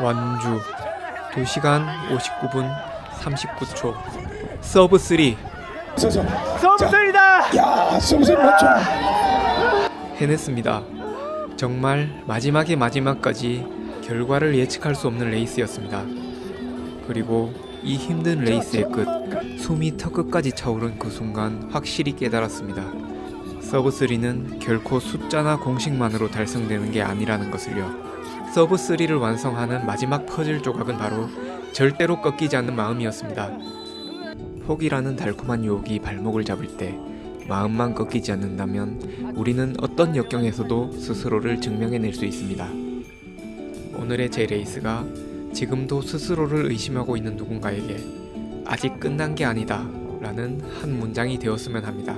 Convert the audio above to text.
완주 2시간 59분 39초 서브 3 서서 서브소리다! 야 서브선 맞춰 해냈습니다. 정말 마지막의 마지막까지 결과를 예측할 수 없는 레이스였습니다. 그리고 이 힘든 레이스의 끝, 숨이 턱끝까지 차오른 그 순간 확실히 깨달았습니다. 서브 3는 결코 숫자나 공식만으로 달성되는 게 아니라는 것을요. 서브 3를 완성하는 마지막 퍼즐 조각은 바로 절대로 꺾이지 않는 마음이었습니다. 포기라는 달콤한 유혹이 발목을 잡을 때 마음만 꺾이지 않는다면 우리는 어떤 역경에서도 스스로를 증명해낼 수 있습니다. 오늘의 제 레이스가 지금도 스스로를 의심하고 있는 누군가에게 아직 끝난 게 아니다 라는 한 문장이 되었으면 합니다.